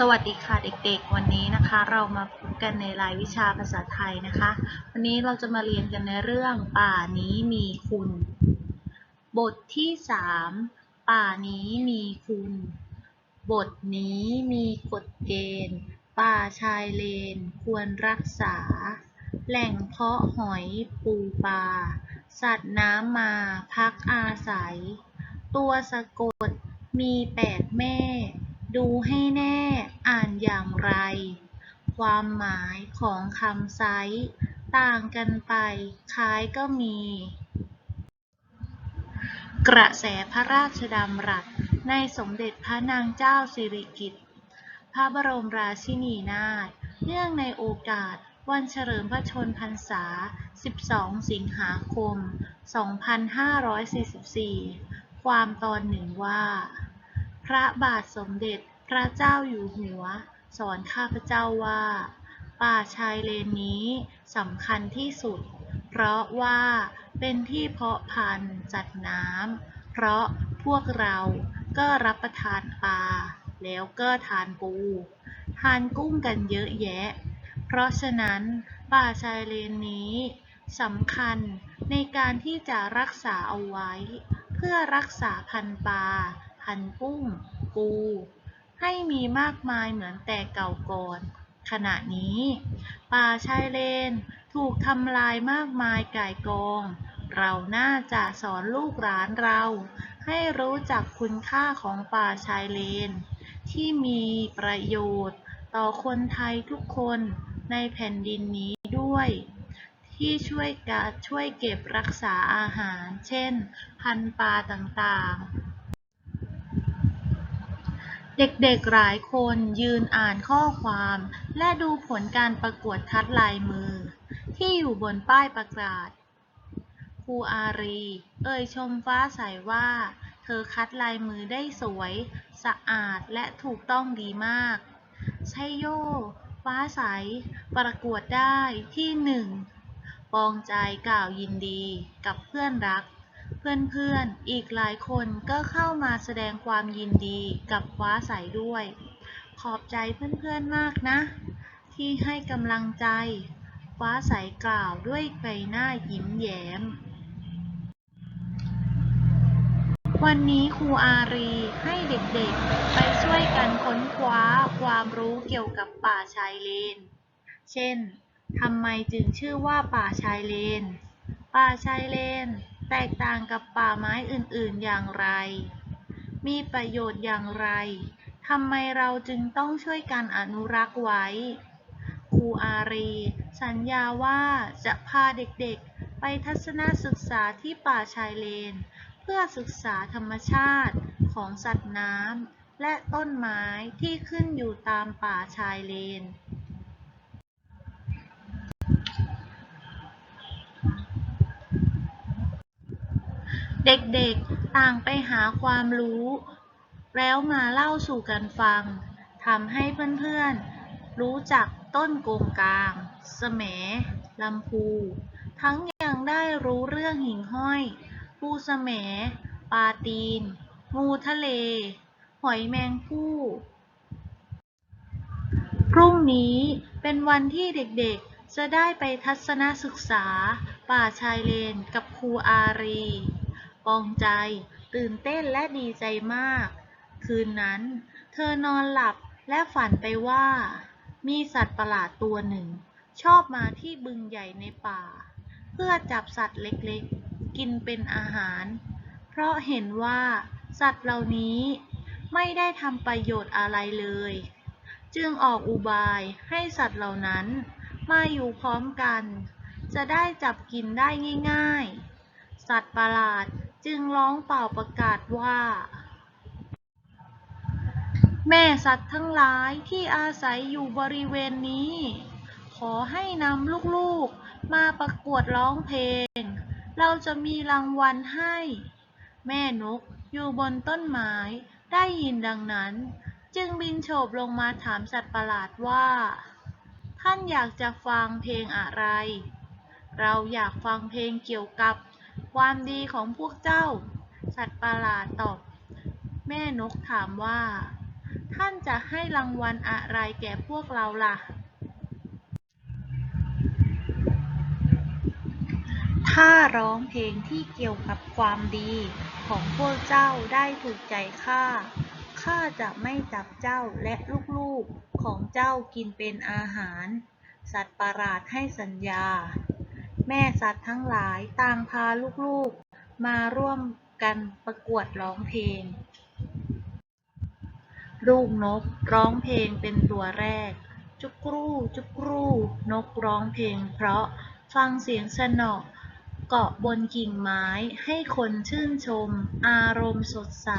สวัสดีค่ะเด็กๆ วันนี้นะคะเรามาพบกันในรายวิชาภาษาไทยนะคะ วันนี้เราจะมาเรียนกันในเรื่องป่านี้มีคุณ บทที่ 3 ป่านี้มีคุณ บทนี้มีกฎเกณฑ์ ป่าชายเลนควรรักษา แหล่งเพาะหอยปูปลาสัตว์น้ำมาพักอาศัย ตัวสะกดมีแปดแม่ ดูให้แน่อ่านอย่างไร ความหมายของคำไซส์ต่างกันไป คล้ายก็มี กระแสพระราชดำรัสในสมเด็จพระนางเจ้าสิริกิติ์พระบรมราชินีนาถเนื่องในโอกาสวันเฉลิมพระชนพรรษา 12 สิงหาคม 2544 ความตอนหนึ่งว่า พระบาทสมเด็จพระเจ้าอยู่หัว สอนข้าพเจ้าว่า ป่าชายเลนนี้สำคัญที่สุด เพราะว่าเป็นที่เพาะพันธุ์จัดน้ำเพราะพวกเราก็รับประทานปลาแล้วก็ทานปู ทานกุ้งกันเยอะแยะ เพราะฉะนั้นป่าชายเลนนี้สำคัญในการที่จะรักษาเอาไว้ เพื่อรักษาพันธุ์ปลา พันกุ้ง ปู ให้มีมากมายเหมือนแต่เก่าก่อน ขณะนี้ ป่าชายเลนถูกทำลายมากมายก่ายกอง เราน่าจะสอนลูกหลานเรา ให้รู้จักคุณค่าของป่าชายเลน ที่มีประโยชน์ต่อคนไทยทุกคนในแผ่นดินนี้ด้วย ที่ช่วยกาช่วยเก็บรักษาอาหาร เช่น พันธุ์ปลาต่างๆ เด็กๆหลายคนยืนอ่านข้อความ และดูผลการประกวดคัดลายมือ ที่อยู่บนป้ายประกาศครูอารี เอ่ยชมฟ้าใสว่า เธอคัดลายมือได้สวย สะอาดและถูกต้องดีมากใช่โย ฟ้าใส ประกวดได้ที่หนึ่งปองใจกล่าวยินดีกับเพื่อนรัก เพื่อนๆ อีกหลายคนก็เข้ามาแสดงความยินดีกับฟ้าใสด้วย ขอบใจเพื่อนๆมากนะ ที่ให้กำลังใจ ฟ้าใสกล่าวด้วยใบหน้ายิ้มแย้ม วันนี้ครูอารีให้เด็กๆ ไปช่วยกันค้นคว้าความรู้เกี่ยวกับป่าชายเลน เช่นทำไมจึงชื่อว่าป่าชายเลน ป่าชายเลน แตกต่างกับป่าไม้อื่น ๆ อย่างไร มีประโยชน์อย่างไร ทำไมเราจึงต้องช่วยกันอนุรักษ์ไว้ ครูอารี สัญญาว่าจะพาเด็ก ๆ ไปทัศนศึกษาที่ป่าชายเลน เพื่อศึกษาธรรมชาติของสัตว์น้ำและต้นไม้ที่ขึ้นอยู่ตามป่าชายเลน เด็กๆ ต่างไปหาความรู้ แล้วมาเล่าสู่กันฟัง ทำให้เพื่อนๆ รู้จักต้นโกงกลางแสมลำพู ทั้งยังได้รู้เรื่องหิ่งห้อย ปูแสมปลาตีน งูทะเล หอยแมงภู่พรุ่งนี้เป็นวันที่เด็กๆ จะได้ไปทัศนศึกษา ป่าชายเลนกับครูอารี ปองใจ ตื่นเต้นและดีใจมาก คืนนั้น เธอนอนหลับและฝันไปว่า มีสัตว์ประหลาดตัวหนึ่ง ชอบมาที่บึงใหญ่ในป่า เพื่อจับสัตว์เล็กๆ กินเป็นอาหาร เพราะเห็นว่าสัตว์เหล่านี้ไม่ได้ทำประโยชน์อะไรเลย จึงออกอุบายให้สัตว์เหล่านั้นมาอยู่พร้อมกัน จะได้จับกินได้ง่าย ๆ สัตว์ประหลาด จึงร้องเป่าประกาศว่า แม่สัตว์ทั้งหลายที่อาศัยอยู่บริเวณนี้ ขอให้นำลูกๆมาประกวดร้องเพลง เราจะมีรางวัลให้ แม่นกอยู่บนต้นไม้ได้ยินดังนั้น จึงบินโฉบลงมาถามสัตว์ประหลาดว่า ท่านอยากจะฟังเพลงอะไร เราอยากฟังเพลงเกี่ยวกับ ความดีของพวกเจ้า สัตว์ประหลาดตอบ แม่นกถามว่า ท่านจะให้รางวัลอะไรแก่พวกเราล่ะ ถ้าร้องเพลงที่เกี่ยวกับความดีของพวกเจ้าได้ถูกใจข้า ข้าจะไม่จับเจ้าและลูกๆของเจ้ากินเป็นอาหาร สัตว์ประหลาดให้สัญญา แม่สัตว์ทั้งหลายต่างพาลูกๆ มาร่วมกันประกวดร้องเพลง ลูกนกร้องเพลงเป็นตัวแรก จุกรูจุกรูนกร้องเพลง เพราะฟังเสียงสนอเกาะบนกิ่งไม้ให้คนชื่นชม อารมณ์สดใส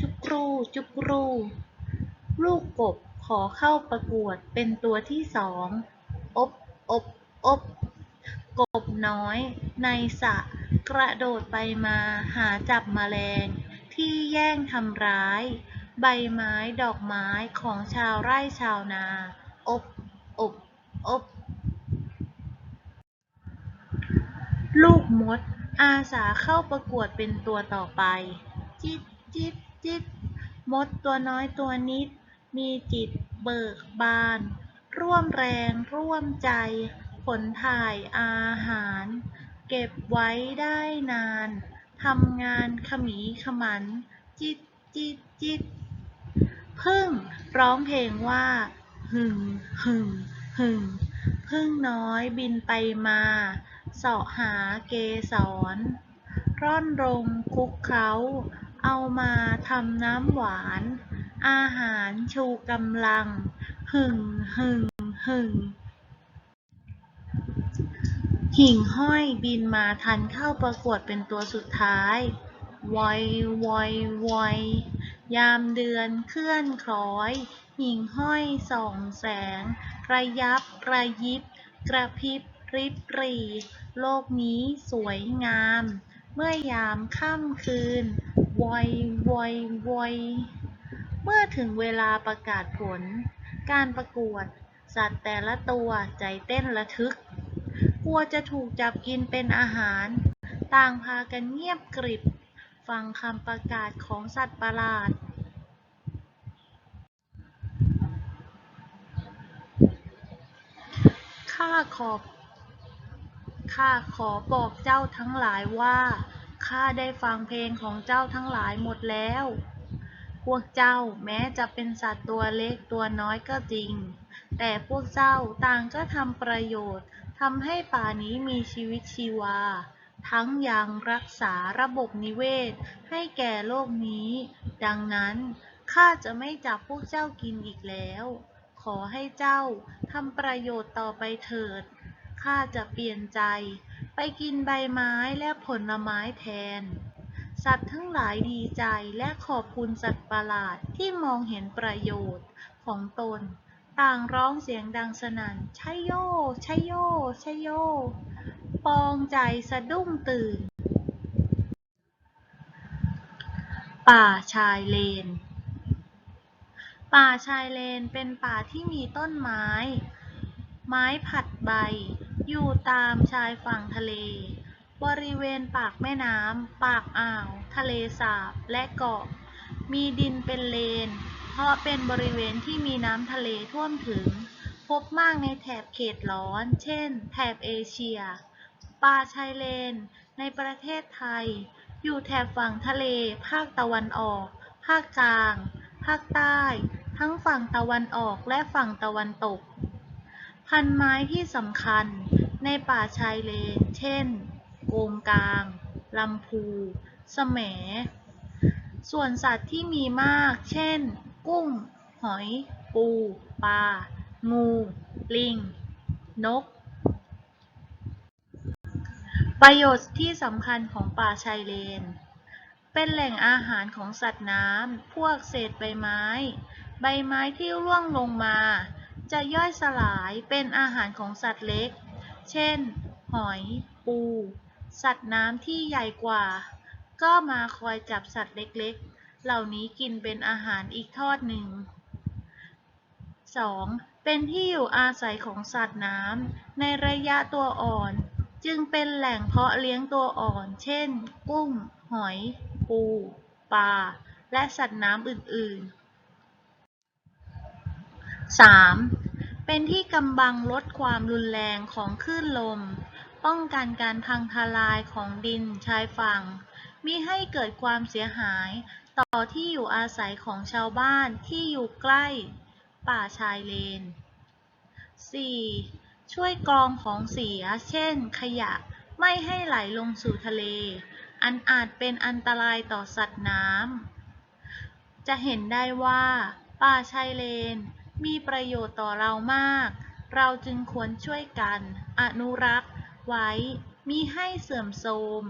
จุกรูจุกรู ลูกกบขอเข้าประกวดเป็นตัวที่สอง อบอบอบกบ น้อย ในสระกระโดดไปมาหาจับแมลง ที่แย่งทำร้าย ใบไม้ดอกไม้ของชาวไร่ชาวนา อบ อบ อบ ลูกมด อาสาเข้าประกวดเป็นตัวต่อไป จิตจิตจิตมดตัวน้อยตัวนิด มีจิตเบิกบาน ร่วมแรงร่วมใจ ผลถ่ายอาหาร เก็บไว้ได้นาน ทำงานขมีขมัน จิตจิตจิตพึ่งร้องเพลงว่า หึ่งหึ่งหึ่งพึ่งน้อยบินไปมาเสาะหาเกสร ร่อนรงคุกเคล้าเอามาทำน้ำหวาน อาหารชูกำลัง หึ่งหึ่งหึ่ง หิ่งห้อยบินมาทันเข้าประกวดเป็นตัวสุดท้ายวอยวอยวอยยามเดือนเคลื่อนคล้อย หิ่งห้อยส่องแสง ระยับระยิบ กระพริบริบรี โลกนี้สวยงาม เมื่อยามค่ำคืนวอยวอยวอยเมื่อถึงเวลาประกาศผล การประกวด สัตว์แต่ละตัวใจเต้นระทึก กลัวจะถูกจับกินเป็นอาหาร ต่างพากันเงียบกริบ ฟังคำประกาศของสัตว์ประหลาด ข้าขอข้าขอบอกเจ้าทั้งหลายว่า ข้าได้ฟังเพลงของเจ้าทั้งหลายหมดแล้ว พวกเจ้าแม้จะเป็นสัตว์ตัวเล็กตัวน้อยก็จริง แต่พวกเจ้าต่างก็ทำประโยชน์ ทำให้ป่านี้มีชีวิตชีวา ทั้งยังรักษาระบบนิเวศ ให้แก่โลกนี้ ดังนั้นข้าจะไม่จับพวกเจ้ากินอีกแล้ว ขอให้เจ้าทำประโยชน์ต่อไปเถิด ข้าจะเปลี่ยนใจ ไปกินใบไม้และผลไม้แทน สัตว์ทั้งหลายดีใจและขอบคุณสัตว์ประหลาดที่มองเห็นประโยชน์ของตน ต่างร้องเสียงดังสนั่นชัยโยชัยโยชัยโย ปองใจสะดุ้งตื่น ป่าชายเลน ป่าชายเลนเป็นป่าที่มีต้นไม้ ไม้ผัดใบ อยู่ตามชายฝั่งทะเล บริเวณปากแม่น้ำ ปากอ่าว ทะเลสาบ และเกาะ มีดินเป็นเลน เพราะเป็นบริเวณที่มีน้ำทะเลท่วมถึง พบมากในแถบเขตร้อน เช่น แถบเอเชีย ป่าชายเลน ในประเทศไทย อยู่แถบฝั่งทะเล ภาคตะวันออก ภาคกลาง ภาคใต้ ทั้งฝั่งตะวันออกและฝั่งตะวันตก พันไม้ที่สำคัญ ในป่าชายเลน เช่น โกงกาง ลำพูแสมส่วนสัตว์ที่มีมาก เช่น กุ้ง หอย ปู ปลา งู ลิง นก ประโยชน์ที่สำคัญของป่าชายเลน เป็นแหล่งอาหารของสัตว์น้ำ พวกเศษใบไม้ ใบไม้ที่ร่วงลงมา จะย่อยสลายเป็นอาหารของสัตว์เล็ก เช่น หอย ปู สัตว์น้ำที่ใหญ่กว่า ก็มาคอยจับสัตว์เล็กๆ เหล่านี้กินเป็นอาหารอีกทอดหนึ่ง 2. เป็นที่อยู่อาศัยของสัตว์น้ำในระยะตัวอ่อน จึงเป็นแหล่งเพาะเลี้ยงตัวอ่อน เช่น กุ้ง หอย ปู ปลา และสัตว์น้ำอื่น ๆ 3. เป็นที่กำบังลดความรุนแรงของคลื่นลม ป้องกันการพังทลายของดินชายฝั่งมิให้เกิดความเสียหาย ต่อที่อยู่อาศัยของชาวบ้านที่อยู่ใกล้ป่าชายเลน 4. ช่วยกรองของเสีย เช่น ขยะไม่ให้ไหลลงสู่ทะเล อันอาจเป็นอันตรายต่อสัตว์น้ำ จะเห็นได้ว่า ป่าชายเลน มีประโยชน์ต่อเรามาก เราจึงควรช่วยกัน อนุรักษ์ ไว้มิให้เสื่อมโทรม